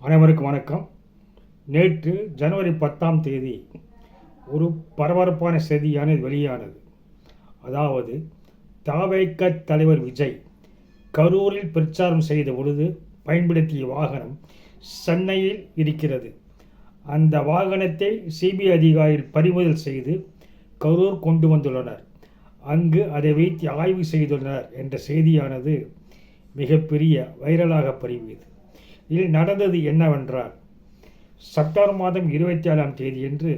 அனைவருக்கும் வணக்கம். நேற்று ஜனவரி பத்தாம் தேதி ஒரு பரபரப்பான செய்தியானது வெளியானது. அதாவது தாவேக்க தலைவர் விஜய் கரூரில் பிரச்சாரம் செய்த பொழுது பயன்படுத்திய வாகனம் சென்னையில் இருக்கிறது. அந்த வாகனத்தை சிபிஐ அதிகாரிகள் பறிமுதல் செய்து கரூர் கொண்டு வந்துள்ளனர். அங்கு அதை வைத்து ஆய்வு செய்துள்ளனர் என்ற செய்தியானது மிகப்பெரிய வைரலாக பரவியது. இதில் நடந்தது என்னவென்றால் செப்டம்பர் மாதம் இருபத்தி ஏழாம் தேதியன்று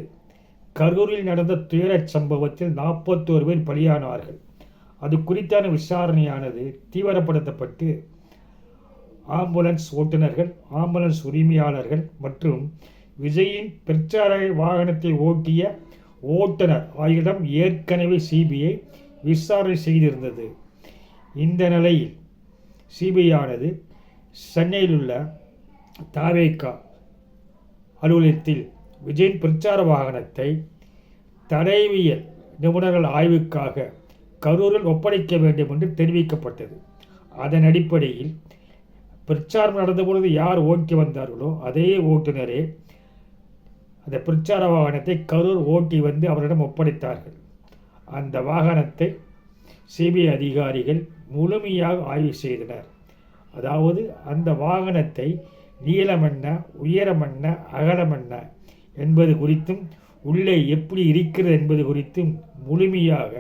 கரூரில் நடந்த துயரச் சம்பவத்தில் நாற்பத்தோரு பேர் பலியானார்கள். அது குறித்தான விசாரணையானது தீவிரப்படுத்தப்பட்டு ஆம்புலன்ஸ் ஓட்டுநர்கள் ஆம்புலன்ஸ் உரிமையாளர்கள் மற்றும் விஜயின் பிரச்சார வாகனத்தை ஓட்டிய ஓட்டுநர் ஆகியோரிடம் ஏற்கனவே சிபிஐ விசாரணை செய்திருந்தது. இந்த நிலையில் சிபிஐ ஆனது சென்னையில் உள்ள தாவேக்கா அலுவலகத்தில் விஜயின் பிரச்சார வாகனத்தை தடைவியல் நிபுணர்கள் ஆய்வுக்காக கரூரில் ஒப்படைக்க வேண்டும் என்று தெரிவிக்கப்பட்டது. அதன் அடிப்படையில் பிரச்சாரம் நடந்தபொழுது யார் ஓட்டி வந்தார்களோ அதே ஓட்டுநரே அந்த பிரச்சார வாகனத்தை கரூர் ஓட்டி வந்து அவரிடம் ஒப்படைத்தார்கள். அந்த வாகனத்தை சிபிஐ அதிகாரிகள் முழுமையாக ஆய்வு செய்தனர். அதாவது அந்த வாகனத்தை நீளம் என்ன உயரம் என்ன அகலம் என்ன என்பது குறித்தும் உள்ளே எப்படி இருக்கிறது என்பது குறித்தும் முழுமையாக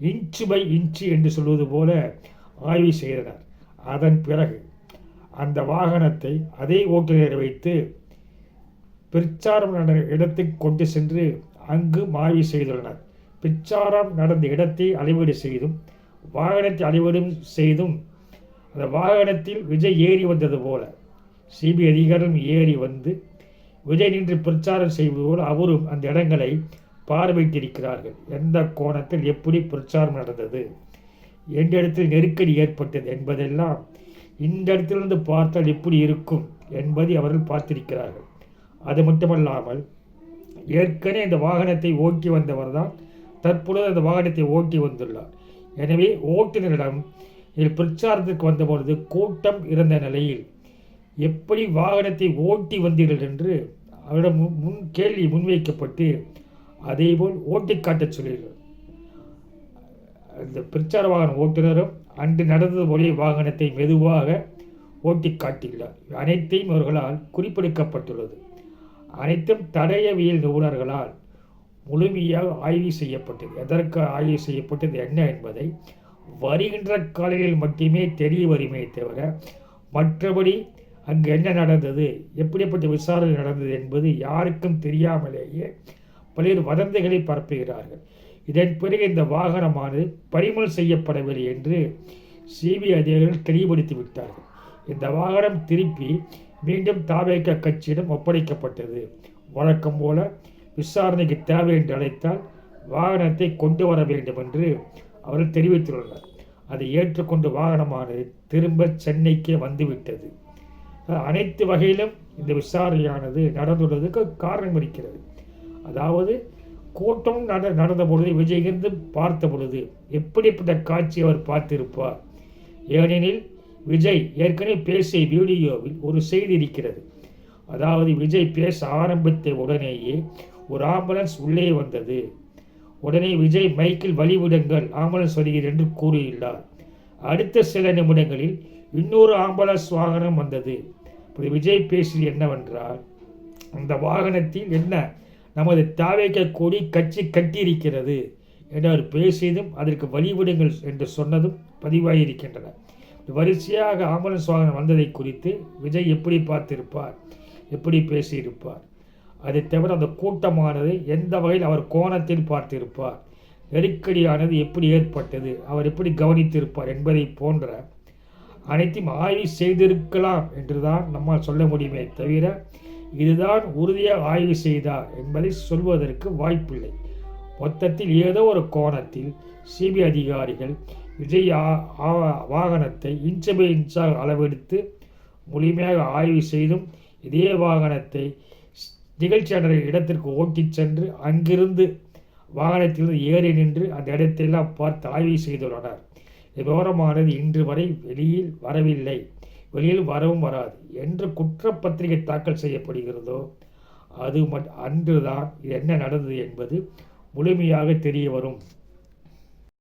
இன்ச்சு பை இன்ச்சு என்று சொல்வது போல ஆய்வு செய்தனர். அதன் பிறகு அந்த வாகனத்தை அதே ஓட்டுநர் வைத்து பிரச்சாரம் நடந்த இடத்துக்கு கொண்டு சென்று அங்கு ஆய்வு செய்துள்ளனர். பிரச்சாரம் நடந்த இடத்தை அளவீடு செய்தும் வாகனத்தை அளவீடு செய்தும் அந்த வாகனத்தில் விஜய் ஏறி வந்தது போல சிபிஐ அதிகாரம் ஏறி வந்து விஜய் நின்று பிரச்சாரம் செய்வதோடு அவரும் அந்த இடங்களை பார்வையிட்டிருக்கிறார்கள். எந்த கோணத்தில் எப்படி பிரச்சாரம் நடந்தது? எந்த இடத்தில் நெருக்கடி ஏற்பட்டது என்பதெல்லாம் இந்த இடத்திலிருந்து பார்த்தால் எப்படி இருக்கும் என்பதை அவர்கள் பார்த்திருக்கிறார்கள். அது மட்டுமல்லாமல் ஏற்கனவே இந்த வாகனத்தை ஓட்டி வந்தவர் தான் தற்பொழுது அந்த வாகனத்தை ஓட்டி வந்துள்ளார். எனவே ஓட்டுநரிடம் இதில் பிரச்சாரத்துக்கு வந்தபொழுது கூட்டம் இருந்த நிலையில் எப்படி வாகனத்தை ஓட்டி வந்தீர்கள் என்று அவரிடம் முன் முன் கேள்வி முன்வைக்கப்பட்டு அதேபோல் ஓட்டி காட்டச் சொல்லியிருக்கிறார் அந்த பிரச்சார வாகன ஓட்டுநரும் அன்று நடந்தது போலே வாகனத்தை மெதுவாக ஓட்டி காட்டியுள்ளார். அனைத்தையும் அவர்களால் குறிப்பெடுக்கப்பட்டுள்ளது. அனைத்தும் தடயவியல் நிபுணர்களால் முழுமையாக ஆய்வு செய்யப்பட்டது. எதற்கு ஆய்வு செய்யப்பட்டது என்ன என்பதை வருகின்ற காலையில் மட்டுமே தெரிய வருமே தவிர மற்றபடி அங்கு என்ன நடந்தது? எப்படிப்பட்ட விசாரணை நடந்தது என்பது யாருக்கும் தெரியாமலேயே பல்வேறு வதந்திகளை பரப்புகிறார்கள். இதன் பிறகு இந்த வாகனமானது பறிமுதல் செய்யப்படவில்லை என்று சிபிஐ அதிகாரிகள் தெளிவுபடுத்தி விட்டார்கள். இந்த வாகனம் திருப்பி மீண்டும் தாவேக்க கட்சியிடம் ஒப்படைக்கப்பட்டது. வழக்கம் போல விசாரணைக்கு தேவை என்று அழைத்தால் வாகனத்தை கொண்டு வர வேண்டும் என்று அவர்கள் தெரிவித்துள்ளனர். அதை ஏற்றுக்கொண்டு வாகனமானது திரும்ப சென்னைக்கே வந்துவிட்டது. அனைத்து வகையிலும் இந்த விசாரணையானது நடந்துள்ளதுக்கு காரணம் இருக்கிறது. அதாவது கூட்டம் நட நடந்த பொழுது விஜயகிருந்து பார்த்த பொழுது எப்படிப்பட்ட காட்சி அவர் பார்த்திருப்பார்? ஏனெனில் விஜய் ஏற்கனவே பேசிய வீடியோவில் ஒரு செய்தி இருக்கிறது. அதாவது விஜய் பேச ஆரம்பித்த உடனேயே ஒரு ஆம்புலன்ஸ் உள்ளே வந்தது. உடனே விஜய் மைக்கில் வழிவிடுங்கள் ஆம்புலன்ஸ் வருகிறது என்று கூறியுள்ளார். அடுத்த சில நிமிடங்களில் இன்னொரு ஆம்புலன்ஸ் வாகனம் வந்தது. விஜய் பேசியது என்னவென்றால் அந்த வாகனத்தில் என்ன நமது தாவேக்க கொடி கட்சி கட்டியிருக்கிறது என்று அவர் பேசியதும் அதற்கு வழிவிடுங்கள் என்று சொன்னதும் பதிவாகியிருக்கின்றன வரிசையாக ஆம்புலன்ஸ் வாகனம் வந்ததை குறித்து விஜய் எப்படி பார்த்திருப்பார்? எப்படி பேசியிருப்பார்? அதை தவிர அந்த கூட்டமானது எந்த வகையில் அவர் கோணத்தில் பார்த்திருப்பார்? நெருக்கடியானது எப்படி ஏற்பட்டது? அவர் எப்படி கவனித்திருப்பார் என்பதை போன்ற அனைத்தையும் ஆய்வு செய்திருக்கலாம் என்றுதான் நம்மால் சொல்ல முடியுமே தவிர இதுதான் உறுதியாக ஆய்வு செய்தார் என்பதை சொல்வதற்கு வாய்ப்பில்லை. மொத்தத்தில் ஏதோ ஒரு கோணத்தில் சிபிஐ அதிகாரிகள் விஜய் வாகனத்தை இன்ச்சு பை இன்ச்சாக அளவெடுத்து முழுமையாக ஆய்வு செய்தும் இதே வாகனத்தை நிகழ்ச்சி இடத்திற்கு ஓட்டிச் சென்று அங்கிருந்து வாகனத்திலிருந்து ஏறி நின்று அந்த இடத்தையெல்லாம் பார்த்து ஆய்வு செய்துள்ளனர். விவரமானது இன்று வரை வெளியில் வரவில்லை. வெளியில் வரவும் வராது. என்று குற்றப்பத்திரிகை தாக்கல் செய்யப்படுகிறதோ அது மட் அன்றுதான் இது என்ன நடந்தது என்பது முழுமையாக தெரிய வரும்.